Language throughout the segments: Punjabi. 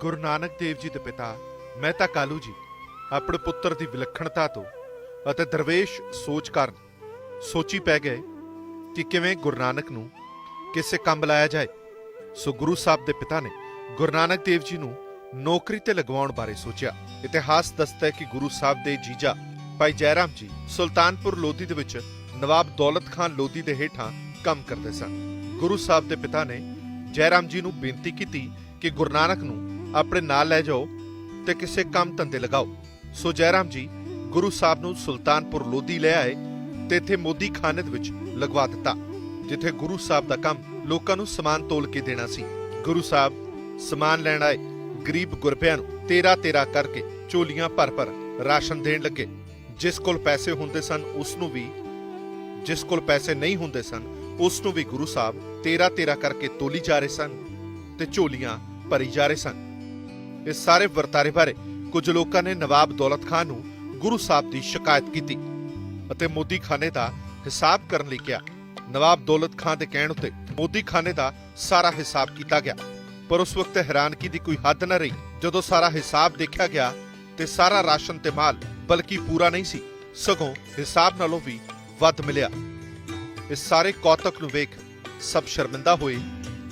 ਗੁਰੂ ਨਾਨਕ ਦੇਵ ਜੀ ਦੇ ਪਿਤਾ ਮਹਿਤਾ ਕਾਲੂ ਜੀ, ਆਪਣੇ ਪੁੱਤਰ ਦੀ ਵਿਲੱਖਣਤਾ ਤੋਂ ਅਤੇ ਦਰਵੇਸ਼ ਸੋਚ ਕਾਰਨ ਸੋਚੀ ਪੈ ਗਏ ਕਿ ਕਿਵੇਂ ਗੁਰੂ ਨਾਨਕ ਨੂੰ ਕਿਸੇ ਕੰਮ ਲਾਇਆ ਜਾਏ। ਸੋ ਗੁਰੂ ਸਾਹਿਬ ਦੇ ਪਿਤਾ ਨੇ ਗੁਰੂ ਨਾਨਕ ਦੇਵ ਜੀ ਨੂੰ ਨੌਕਰੀ ਤੇ ਲਗਵਾਉਣ ਬਾਰੇ ਸੋਚਿਆ। ਇਤਿਹਾਸ ਦੱਸਦਾ ਹੈ ਕਿ ਗੁਰੂ ਸਾਹਿਬ ਦੇ ਜੀਜਾ ਭਾਈ ਜੈਰਾਮ ਜੀ ਸੁਲਤਾਨਪੁਰ ਲੋਧੀ ਦੇ ਵਿੱਚ ਨਵਾਬ ਦੌਲਤ ਖਾਨ ਲੋਧੀ ਦੇ ਹੇਠਾਂ ਕੰਮ ਕਰਦੇ ਸਨ। ਗੁਰੂ ਸਾਹਿਬ ਦੇ ਪਿਤਾ ਨੇ ਜੈਰਾਮ ਜੀ ਨੂੰ ਬੇਨਤੀ ਕੀਤੀ ਕਿ ਗੁਰੂ ਨਾਨਕ ਨੂੰ ਆਪਣੇ ਨਾਲ ਲੈ ਜਾਓ ਤੇ ਕਿਸੇ ਕੰਮ ਧੰਦੇ ਲਗਾਓ। ਸੋ ਜੈਰਾਮ ਜੀ, ਗੁਰੂ ਸਾਹਿਬ ਨੂੰ ਸੁਲਤਾਨਪੁਰ ਲੋਧੀ ਲੈ ਆਏ ਤੇ ਇੱਥੇ ਮੋਦੀ ਖਾਨਦ ਵਿੱਚ ਲਗਵਾ ਦਿੱਤਾ, ਜਿੱਥੇ ਗੁਰੂ ਸਾਹਿਬ ਦਾ ਕੰਮ ਲੋਕਾਂ ਨੂੰ ਸਮਾਨ ਤੋਲ ਕੇ ਦੇਣਾ ਸੀ। ਗੁਰੂ ਸਾਹਿਬ ਸਮਾਨ ਲੈਣ ਆਏ ਗਰੀਬ ਗੁਰਬਿਆਂ ਨੂੰ ਤੇਰਾ ਤੇਰਾ ਕਰਕੇ ਝੋਲੀਆਂ ਭਰ ਭਰ ਰਾਸ਼ਨ ਦੇਣ ਲੱਗੇ। ਜਿਸ ਕੋਲ ਪੈਸੇ ਹੁੰਦੇ ਸਨ, ਉਸ ਨੂੰ ਵੀ, ਜਿਸ ਕੋਲ ਪੈਸੇ ਨਹੀਂ ਹੁੰਦੇ ਸਨ, ਉਸ ਨੂੰ ਵੀ ਗੁਰੂ ਸਾਹਿਬ ਤੇਰਾ ਤੇਰਾ ਕਰਕੇ ਤੋਲੀ ਜਾ ਰਹੇ ਸਨ ਤੇ ਝੋਲੀਆਂ ਭਰੀ ਜਾ ਰਹੇ ਸਨ। ਇਸ ਸਾਰੇ ਵਰਤਾਰੇ ਬਾਰੇ ਕੁਝ ਲੋਕਾਂ ਨੇ ਨਵਾਬ ਦੌਲਤ ਖਾਨ ਨੂੰ ਗੁਰੂ ਸਾਹਿਬ ਦੀ ਸ਼ਿਕਾਇਤ ਕੀਤੀ ਅਤੇ ਮੋਦੀ ਖਾਨੇ ਦਾ ਹਿਸਾਬ ਕਰਨ ਲਈ ਕਿਹਾ। ਨਵਾਬ ਦੌਲਤ ਖਾਨ ਦੇ ਕਹਿਣ ਉੱਤੇ ਮੋਦੀ ਖਾਨੇ ਦਾ ਸਾਰਾ ਹਿਸਾਬ ਕੀਤਾ ਗਿਆ, ਪਰ ਉਸ ਵਕਤ ਹੈਰਾਨਗੀ ਦੀ ਕੋਈ ਹੱਦ ਨਾ ਰਹੀ। ਜਦੋਂ ਸਾਰਾ ਹਿਸਾਬ ਦੇਖਿਆ ਗਿਆ ਤੇ ਸਾਰਾ ਰਾਸ਼ਨ ਤੇ ਮਾਲ ਬਲਕਿ ਪੂਰਾ ਨਹੀਂ ਸੀ, ਸਗੋਂ ਹਿਸਾਬ ਨਾਲੋਂ ਵੀ ਵੱਧ ਮਿਲਿਆ। ਇਸ ਸਾਰੇ ਕੌਤਕ ਨੂੰ ਵੇਖ ਸਭ ਸ਼ਰਮਿੰਦਾ ਹੋਏ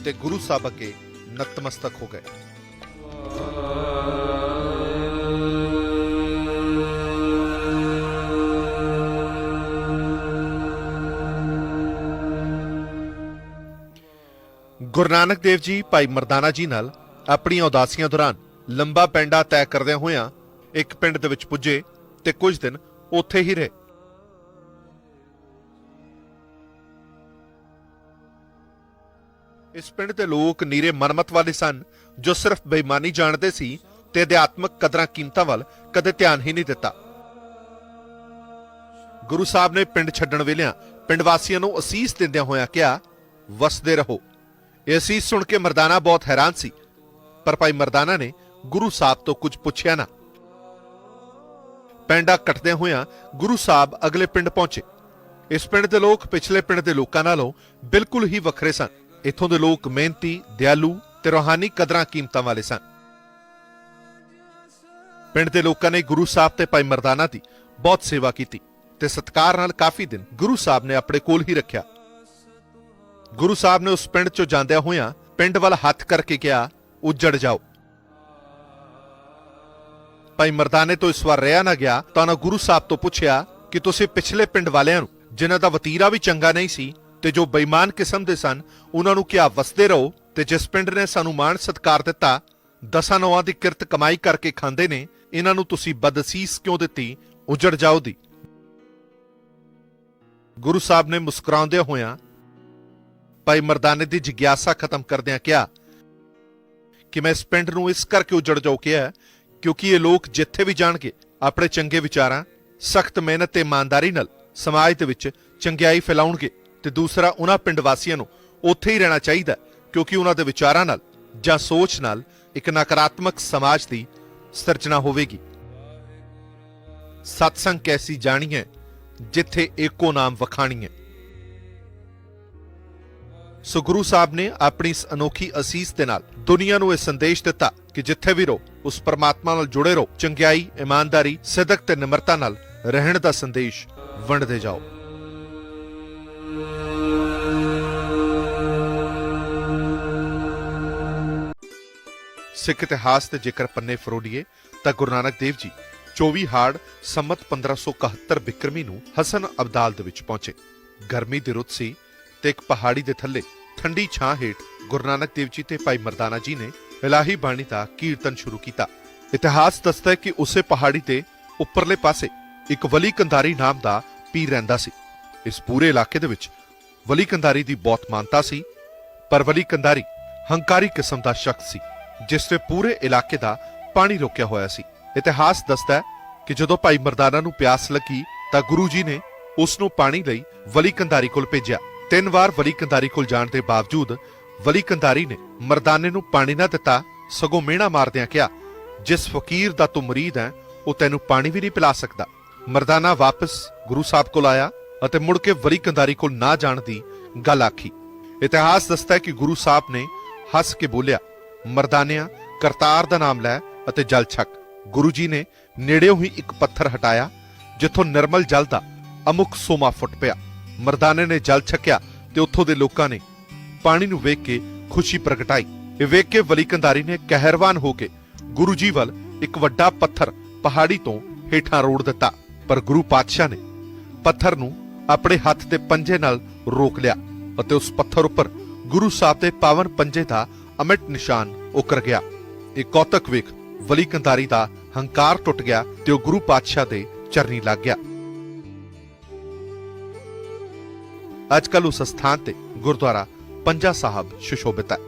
ਤੇ ਗੁਰੂ ਸਾਹਿਬ ਅੱਗੇ ਨਤਮਸਤਕ ਹੋ ਗਏ। ਗੁਰੂ ਨਾਨਕ ਦੇਵ ਜੀ ਭਾਈ ਮਰਦਾਨਾ ਜੀ ਨਾਲ ਆਪਣੀਆਂ ਉਦਾਸੀਆਂ ਦੌਰਾਨ ਲੰਬਾ ਪੈਂਡਾ ਤੈਅ ਕਰਦਿਆਂ ਹੋਇਆਂ ਇੱਕ ਪਿੰਡ ਦੇ ਵਿੱਚ ਪੁੱਜੇ ਤੇ ਕੁਝ ਦਿਨ ਉੱਥੇ ਹੀ ਰਹੇ। ਇਸ ਪਿੰਡ ਦੇ ਲੋਕ ਨੀਰੇ ਮਨਮਤ ਵਾਲੇ ਸਨ, ਜੋ ਸਿਰਫ ਬੇਈਮਾਨੀ ਜਾਣਦੇ ਸੀ ਤੇ ਅਧਿਆਤਮਕ ਕਦਰਾਂ ਕੀਮਤਾਂ ਵੱਲ ਕਦੇ ਧਿਆਨ ਹੀ ਨਹੀਂ ਦਿੱਤਾ। ਗੁਰੂ ਸਾਹਿਬ ਨੇ ਪਿੰਡ ਛੱਡਣ ਵੇਲਿਆਂ ਪਿੰਡ ਵਾਸੀਆਂ ਨੂੰ ਅਸੀਸ ਦਿੰਦਿਆਂ ਹੋਇਆਂ ਕਿਹਾ, ਵਸਦੇ ਰਹੋ। ਇਹ ਅਸੀਸ ਸੁਣ ਕੇ ਮਰਦਾਨਾ ਬਹੁਤ ਹੈਰਾਨ ਸੀ। ਪਰ ਭਾਈ ਮਰਦਾਨਾ ਨੇ ਗੁਰੂ ਸਾਹਿਬ ਤੋਂ ਕੁਝ ਪੁੱਛਿਆ ਨਾ। ਪੈਂਡਾ ਕੱਟਦੇ ਹੋਇਆਂ ਗੁਰੂ ਸਾਹਿਬ ਅਗਲੇ ਪਿੰਡ ਪਹੁੰਚੇ। ਇਸ ਪਿੰਡ ਦੇ ਲੋਕ ਪਿਛਲੇ ਪਿੰਡ ਦੇ ਲੋਕਾਂ ਨਾਲੋਂ ਬਿਲਕੁਲ ਹੀ ਵੱਖਰੇ ਸਨ। ਇੱਥੋਂ ਦੇ ਲੋਕ ਮਿਹਨਤੀ, ਦਿਆਲੂ ਤੇ ਰੋਹਾਨੀ ਕਦਰਾਂ ਕੀਮਤਾਂ ਵਾਲੇ ਸਨ। ਪਿੰਡ ਦੇ ਲੋਕਾਂ ਨੇ ਗੁਰੂ ਸਾਹਿਬ ਤੇ ਭਾਈ ਮਰਦਾਨਾ ਦੀ ਬਹੁਤ ਸੇਵਾ ਕੀਤੀ ਤੇ ਸਤਕਾਰ ਨਾਲ ਕਾਫੀ ਦਿਨ ਗੁਰੂ ਸਾਹਿਬ ਨੇ ਆਪਣੇ ਕੋਲ ਹੀ ਰੱਖਿਆ। ਗੁਰੂ ਸਾਹਿਬ ਨੇ ਉਸ ਪਿੰਡ ਚੋਂ ਜਾਂਦਿਆਂ ਹੋਇਆਂ ਪਿੰਡ ਵੱਲ ਹੱਥ ਕਰਕੇ ਕਿਹਾ, ਉੱਜੜ ਜਾਓ। ਭਾਈ ਮਰਦਾਨੇ ਤੋਂ ਇਸ ਵਾਰ ਰਿਹਾ ਨਾ ਗਿਆ, ਤਾਂ ਉਹਨਾਂ ਗੁਰੂ ਸਾਹਿਬ ਤੋਂ ਪੁੱਛਿਆ ਕਿ ਤੁਸੀਂ ਪਿਛਲੇ ਪਿੰਡ ਵਾਲਿਆਂ ਨੂੰ, ਜਿਨ੍ਹਾਂ ਦਾ ਵਤੀਰਾ ਵੀ ਚੰਗਾ ਨਹੀਂ ਸੀ ਤੇ ਜੋ ਬੇਈਮਾਨ ਕਿਸਮ ਦੇ ਸਨ, ਉਹਨਾਂ ਨੂੰ ਕਿਹਾ ਵਸਦੇ ਰਹੋ ਤੇ ਜਿਸ ਪਿੰਡ ਨੇ ਸਾਨੂੰ ਮਾਣ ਸਤਕਾਰ ਦਿੱਤਾ, ਦਸਾਂ ਨੌਆਂ ਦੀ ਕਿਰਤ ਕਮਾਈ ਕਰਕੇ ਖਾਂਦੇ ਨੇ, ਇਹਨਾਂ ਨੂੰ ਤੁਸੀਂ ਬਦਸੀਸ ਕਿਉਂ ਦਿੱਤੀ? ਉਜੜ ਜਾਓ ਦੀ। ਗੁਰੂ ਸਾਹਿਬ ਨੇ ਮੁਸਕਰਾਉਂਦਿਆਂ ਹੋਇਆਂ ਭਾਈ ਮਰਦਾਨੇ ਦੀ ਜਿਗਿਆਸਾ ਖਤਮ ਕਰਦਿਆਂ ਕਿਹਾ, ਕਿ ਮੈਂ ਇਸ ਪਿੰਡ ਨੂੰ ਇਸ ਕਰਕੇ ਉਜੜ ਜਾਓ ਕਿਹਾ ਕਿਉਂਕਿ ਇਹ ਲੋਕ ਜਿੱਥੇ ਵੀ ਜਾਣਗੇ, ਆਪਣੇ ਚੰਗੇ ਵਿਚਾਰਾਂ, ਸਖਤ ਮਿਹਨਤ ਤੇ ਇਮਾਨਦਾਰੀ ਨਾਲ ਸਮਾਜ ਦੇ ਵਿੱਚ ਚੰਗਿਆਈ ਫੈਲਾਉਣਗੇ ਤੇ ਦੂਸਰਾ ਉਹਨਾਂ ਪਿੰਡ ਵਾਸੀਆਂ ਨੂੰ ਉੱਥੇ ਹੀ ਰਹਿਣਾ ਚਾਹੀਦਾ ਕਿਉਂਕਿ ਉਹਨਾਂ ਦੇ ਵਿਚਾਰਾਂ ਨਾਲ ਜਾਂ ਸੋਚ ਨਾਲ ਇੱਕ ਨਕਾਰਾਤਮਕ ਸਮਾਜ ਦੀ ਸਿਰਜਣਾ ਹੋਵੇਗੀ। ਸਤਸੰਗ ਕੈਸੀ ਜਾਣੀ ਹੈ ਜਿੱਥੇ ਏਕੋ ਨਾਮ ਵਖਾਣੀ ਹੈ ਸੋ ਗੁਰੂ ਸਾਹਿਬ ਨੇ ਆਪਣੀ ਇਸ ਅਨੋਖੀ ਅਸੀਸ ਦੇ ਨਾਲ ਦੁਨੀਆ ਨੂੰ ਇਹ ਸੰਦੇਸ਼ ਦਿੱਤਾ ਕਿ ਜਿੱਥੇ ਵੀ ਰਹੋ, ਉਸ ਪਰਮਾਤਮਾ ਨਾਲ ਜੁੜੇ ਰਹੋ। ਚੰਗਿਆਈ, ਇਮਾਨਦਾਰੀ, ਸਿਦਕ ਤੇ ਨਿਮਰਤਾ ਨਾਲ ਰਹਿਣ ਦਾ ਸੰਦੇਸ਼ ਵੰਡਦੇ ਜਾਓ। ਸਿੱਖ ਇਤਿਹਾਸ ਤੇ ਜੇਕਰ ਪੰਨੇ ਫਰੋੜੀਏ ਤਾਂ ਗੁਰੂ ਨਾਨਕ ਦੇਵ ਜੀ 24 ਹਾੜ ਸੰਮਤ 1571 ਬਿਕਰਮੀ ਨੂੰ ਹਸਨ ਅਬਦਾਲ ਦੇ ਵਿੱਚ ਪਹੁੰਚੇ। ਗਰਮੀ ਦੀ ਰੁੱਤ ਸੀ ਤੇ ਇੱਕ ਪਹਾੜੀ ਦੇ ਥੱਲੇ ਠੰਡੀ ਛਾਂ ਹੇਠ ਗੁਰੂ ਨਾਨਕ ਦੇਵ ਜੀ ਤੇ ਭਾਈ ਮਰਦਾਨਾ ਜੀ ਨੇ ਇਲਾਹੀ ਬਾਣੀ ਦਾ ਕੀਰਤਨ ਸ਼ੁਰੂ ਕੀਤਾ। ਇਤਿਹਾਸ ਦੱਸਦਾ ਹੈ ਕਿ ਉਸੇ ਪਹਾੜੀ ਤੇ ਉੱਪਰਲੇ ਪਾਸੇ ਇੱਕ ਵਲੀ ਕੰਧਾਰੀ ਨਾਮ ਦਾ ਪੀਰ ਰਹਿੰਦਾ ਸੀ। ਇਸ ਪੂਰੇ ਇਲਾਕੇ ਦੇ ਵਿੱਚ ਵਲੀ ਕੰਧਾਰੀ ਦੀ ਬਹੁਤ ਮਾਨਤਾ ਸੀ, ਪਰ ਵਲੀ ਕੰਧਾਰੀ ਹੰਕਾਰੀ ਕਿਸਮ ਦਾ ਸ਼ਖਸ ਸੀ, ਜਿਸ ਨੇ ਪੂਰੇ ਇਲਾਕੇ ਦਾ ਪਾਣੀ ਰੋਕਿਆ ਹੋਇਆ ਸੀ। ਇਤਿਹਾਸ ਦੱਸਦਾ ਹੈ ਕਿ ਜਦੋਂ ਭਾਈ ਮਰਦਾਨਾ ਨੂੰ ਪਿਆਸ ਲੱਗੀ ਤਾਂ ਗੁਰੂ ਜੀ ਨੇ ਉਸ ਨੂੰ ਪਾਣੀ ਲਈ ਵਲੀ ਕੰਧਾਰੀ ਕੋਲ ਭੇਜਿਆ। ਤਿੰਨ ਵਾਰ ਵਲੀ ਕੰਧਾਰੀ ਕੋਲ ਜਾਣ ਦੇ ਬਾਵਜੂਦ ਵਲੀ ਕੰਧਾਰੀ ਨੇ ਮਰਦਾਨੇ ਨੂੰ ਪਾਣੀ ਨਾ ਦਿੱਤਾ, ਸਗੋਂ ਮਿਹਣਾ ਮਾਰਦਿਆਂ ਕਿਹਾ, ਜਿਸ ਫਕੀਰ ਦਾ ਤੂੰ ਮਰੀਦ ਹੈ, ਉਹ ਤੈਨੂੰ ਪਾਣੀ ਵੀ ਨਹੀਂ ਪਿਲਾ ਸਕਦਾ। ਮਰਦਾਨਾ ਵਾਪਸ ਗੁਰੂ ਸਾਹਿਬ ਕੋਲ ਆਇਆ ਅਤੇ ਮੁੜ ਕੇ ਵਲੀ ਕੰਧਾਰੀ ਕੋਲ ਨਾ ਜਾਣ ਦੀ ਗੱਲ ਆਖੀ। ਇਤਿਹਾਸ ਦੱਸਦਾ ਹੈ ਕਿ ਗੁਰੂ ਸਾਹਿਬ ਨੇ ਹੱਸ ਕੇ ਬੋਲਿਆ, ਮਰਦਾਨਿਆਂ, ਕਰਤਾਰ ਦਾ ਨਾਮ ਲੈ ਅਤੇ ਜਲ ਛਕ। ਗੁਰੂ ਜੀ ਨੇ ਨੇੜਿਓਂ ਹੀ ਇੱਕ ਪੱਥਰ ਹਟਾਇਆ, ਜਿੱਥੋਂ ਨਿਰਮਲ ਜਲ ਦਾ ਅਮੁਕ ਸੋਮਾ ਫੁੱਟ ਪਿਆ। ਮਰਦਾਨੇ ਨੇ ਜਲ ਛਕਿਆ ਤੇ ਉੱਥੋਂ ਦੇ ਲੋਕਾਂ ਨੇ ਪਾਣੀ ਨੂੰ ਵੇਖ ਕੇ ਖੁਸ਼ੀ ਪ੍ਰਗਟਾਈ। ਇਹ ਵੇਖ ਕੇ ਵਲੀ ਕੰਧਾਰੀ ਨੇ ਕਹਿਰਵਾਨ ਹੋ ਕੇ ਗੁਰੂ ਜੀ ਵੱਲ ਇੱਕ ਵੱਡਾ ਪੱਥਰ ਪਹਾੜੀ ਤੋਂ ਹੇਠਾਂ ਰੋੜ ਦਿੱਤਾ। ਪਰ ਗੁਰੂ ਪਾਤਸ਼ਾਹ ਨੇ ਪੱਥਰ ਨੂੰ ਆਪਣੇ ਹੱਥ ਦੇ ਪੰਜੇ ਨਾਲ ਰੋਕ ਲਿਆ ਅਤੇ ਉਸ ਪੱਥਰ ਉੱਪਰ ਗੁਰੂ ਸਾਹਿਬ ਦੇ ਪਾਵਨ ਪੰਜੇ ਦਾ ਅਮਿਟ ਨਿਸ਼ਾਨ ਉਕਰ ਗਿਆ। ਇਹ ਕੌਤਕ ਵੇਖ ਵਲੀ ਕੰਧਾਰੀ ਦਾ ਹੰਕਾਰ ਟੁੱਟ ਗਿਆ ਤੇ ਉਹ ਗੁਰੂ ਪਾਤਸ਼ਾਹ ਦੇ ਚਰਨੀ ਲੱਗ ਗਿਆ। ਅੱਜ ਕੱਲ ਉਸ ਸਥਾਨ ਤੇ ਗੁਰਦੁਆਰਾ ਪੰਜਾ ਸਾਹਿਬ ਸੁਸ਼ੋਭਿਤ ਹੈ।